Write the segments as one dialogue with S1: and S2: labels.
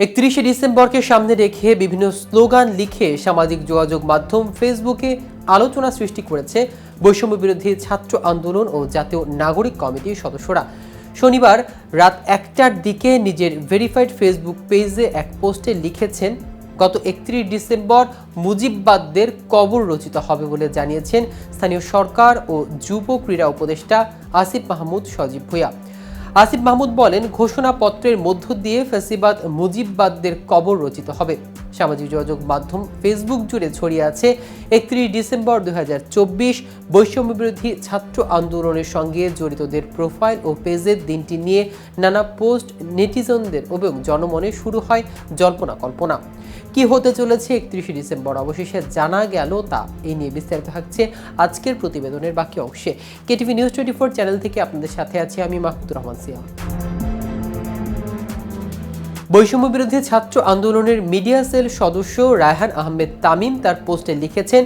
S1: একত্রিশে ডিসেম্বরকে সামনে রেখে বিভিন্ন স্লোগান লিখে সামাজিক যোগাযোগ মাধ্যম ফেসবুকে আলোচনা সৃষ্টি করেছে বৈষম্য বিরোধী ছাত্র আন্দোলন ও জাতীয় নাগরিক কমিটির সদস্যরা। শনিবার রাত একটার দিকে নিজের ভেরিফাইড ফেসবুক পেজে এক পোস্টে লিখেছেন, গত একত্রিশ ডিসেম্বর মুজিববাদদের কবর রচিত হবে বলে জানিয়েছেন স্থানীয় সরকার ও যুব ক্রীড়া উপদেষ্টা আসিফ মাহমুদ সজীব ভূঁইয়া। আসিফ মাহমুদ বলেন ঘোষণাপত্রের মধ্য দিয়ে ফেসিবাদ মুজিববাদদের কবর রচিত হবে। সামাজিক যোগাযোগ মাধ্যম ফেসবুক জুড়ে ছড়িয়ে আছে। একত্রিশ ডিসেম্বর দুই বৈষম্য বিরোধী ছাত্র আন্দোলনের সঙ্গে জড়িতদের প্রোফাইল ও পেজের দিনটি নিয়ে নানা পোস্ট নেটিজনদের এবং জনমনে শুরু হয় জল্পনা কল্পনা। কি হতে চলেছে একত্রিশে ডিসেম্বর? অবশেষে জানা গেল তা এই নিয়ে বিস্তারিত থাকছে আজকের প্রতিবেদনের বাকি অংশে। KTV news twenty four channel থেকে আপনাদের সাথে আছি আমি মাহমুদুর রহমান সিয়া বৈষম্য বিরোধী ছাত্র আন্দোলনের মিডিয়া সেল সদস্য রায়হান আহমেদ তামিম তার পোস্টে লিখেছেন,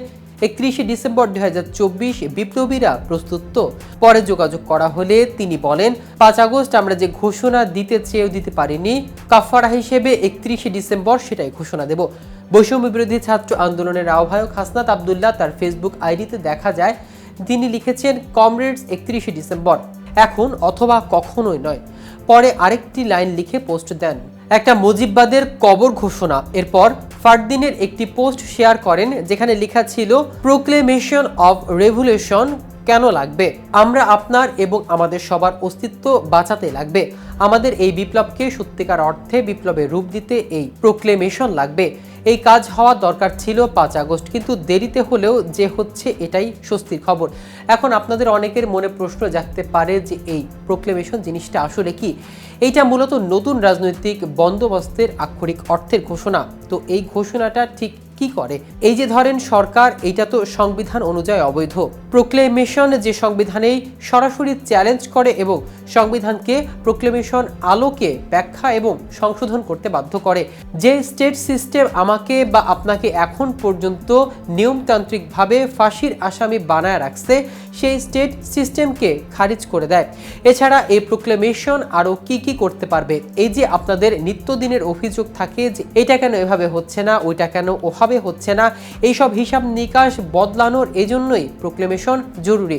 S1: একত্রিশে ডিসেম্বর দুই হাজার চব্বিশ বিপ্লবীরা প্রস্তুত পরে যোগাযোগ করা হলে তিনি বলেন, পাঁচ আগস্ট আমরা যে ঘোষণা দিতে চেয়েও দিতে পারিনি কাফারা হিসেবে একত্রিশে ডিসেম্বর সেটাই ঘোষণা দেব। বৈষম্য বিরোধী ছাত্র আন্দোলনের আহ্বায়ক হাসনাত আবদুল্লাহ তার ফেসবুক আইডিতে দেখা যায়, তিনি লিখেছেন, কমরেডস, একত্রিশে ডিসেম্বর। এখন অথবা কখনোই নয়। পরে আরেকটি লাইন লিখে পোস্ট দেন। একটা মুজিববাদের কবর ঘোষণা। এরপর ফারদিনের একটি পোস্ট শেয়ার করেন, যেখানে লেখা ছিল, প্রোক্লেমেশন অব রেভুলেশন কেন লাগবে? আমরা আপনার এবং আমাদের সবার অস্তিত্ব বাঁচাতে লাগবে। আমাদের এই বিপ্লবকে সত্যিকার অর্থে বিপ্লবের রূপ দিতে এই প্রোক্লেমেশন লাগবে। এই কাজ হওয়া দরকার ছিল পাঁচ আগস্ট, কিন্তু দেরিতে হলেও যে হচ্ছে এটাই স্বস্তির খবর। এখন আপনাদের অনেকের মনে প্রশ্ন জাগতে পারে যে এই প্রোক্লেমেশন জিনিসটা আসলে কি? এইটা মূলত নতুন রাজনৈতিক বন্দোবস্তের আক্ষরিক অর্থের ঘোষণা। তো এই ঘোষণাটা ঠিক কি করে? এই যে ধরেন সরকার, এইটা তো সংবিধান অনুযায়ী অবৈধ। প্রোক্লেমেশন যে সংবিধানেই সরাসরি চ্যালেঞ্জ করে এবং সংবিধানকে প্রোক্লেমেশন আলোকে ব্যাখ্যা এবং সংশোধন করতে বাধ্য করে। যে স্টেট সিস্টেম আমাকে বা আপনাকে এখন পর্যন্ত নিয়মতান্ত্রিকভাবে ফাঁসির আসামি বানায় রাখছে, সেই স্টেট সিস্টেমকে খারিজ করে দেয়। এছাড়া এই প্রোক্লেমেশন আরও কি কি করতে পারবে? এই যে আপনাদের নিত্যদিনের অভিযোগ থাকে যে এটা কেন এভাবে হচ্ছে না, ওইটা কেন ওভাবে হচ্ছে না, এইসব হিসাব নিকাশ বদলানোর এজন্যই প্রোক্লেমেশন জরুরি।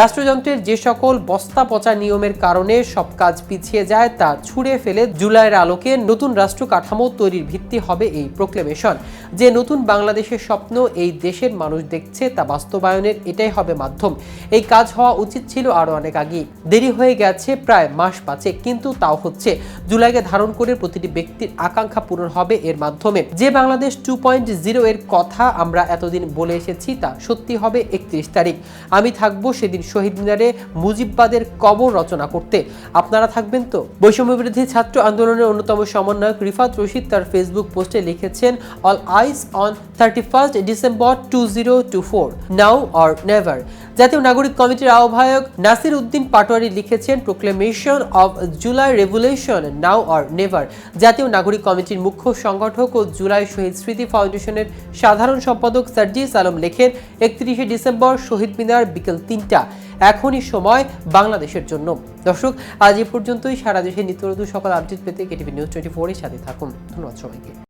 S1: রাষ্ট্রযন্ত্রের যে সকল বস্তা পচা নিয়মের কারণে সব কাজ পিছিয়ে যায়, তা ছুঁড়ে ফেলে জুলাইয়ের আলোকে নতুন রাষ্ট্র কাঠামো তৈরির ভিত্তি হবে এই প্রোক্লেমেশন যে নতুন বাংলাদেশের স্বপ্ন এই দেশের মানুষ দেখছে, তা বাস্তবায়নের এটাই হবে মাধ্যম। এই কাজ হওয়া উচিত ছিল আরও অনেক আগে দেরি হয়ে গেছে প্রায় মাস পাঁচে কিন্তু তাও হচ্ছে। জুলাইকে ধারণ করে প্রতিটি ব্যক্তির আকাঙ্ক্ষা পূরণ হবে এর মাধ্যমে। যে বাংলাদেশ টু পয়েন্ট জিরো এর কথা আমরা এতদিন বলে এসেছি, তা সত্যি হবে একত্রিশ তারিখ। আমি থাকব সেদিন শহীদ মিনারে মুজিববাদের কবর রচনা করতে আপনারা থাকবেন তো? বৈষম্য বিরোধী ছাত্র আন্দোলনের অন্যতম সমন্বয়ক রিফাত রশিদ তার ফেসবুক পোস্টে লিখেছেন all eyes on thirty first December two zero two four now or never জাতীয় নাগরিক কমিটির আহ্বায়ক নাসির উদ্দিন পাটোয়ারি লিখেছেন proclamation of July revolution now or never জাতীয় নাগরিক কমিটির মুখ্য সংগঠক ও জুলাই শহীদ স্মৃতি ফাউন্ডেশনের সাধারণ সম্পাদক সার্জিস আলম লেখেন, একত্রিশে ডিসেম্বর শহীদ মিনার বিকেল তিনটা, এখনই সময় বাংলাদেশের জন্য। দর্শক, আজ এ পর্যন্তই। সারা দেশে নিত্য নতুন সকল আপডেট পেতে কেটিভি নিউজ টোয়েন্টি ফোরের সাথে থাকুন। ধন্যবাদ সবাইকে।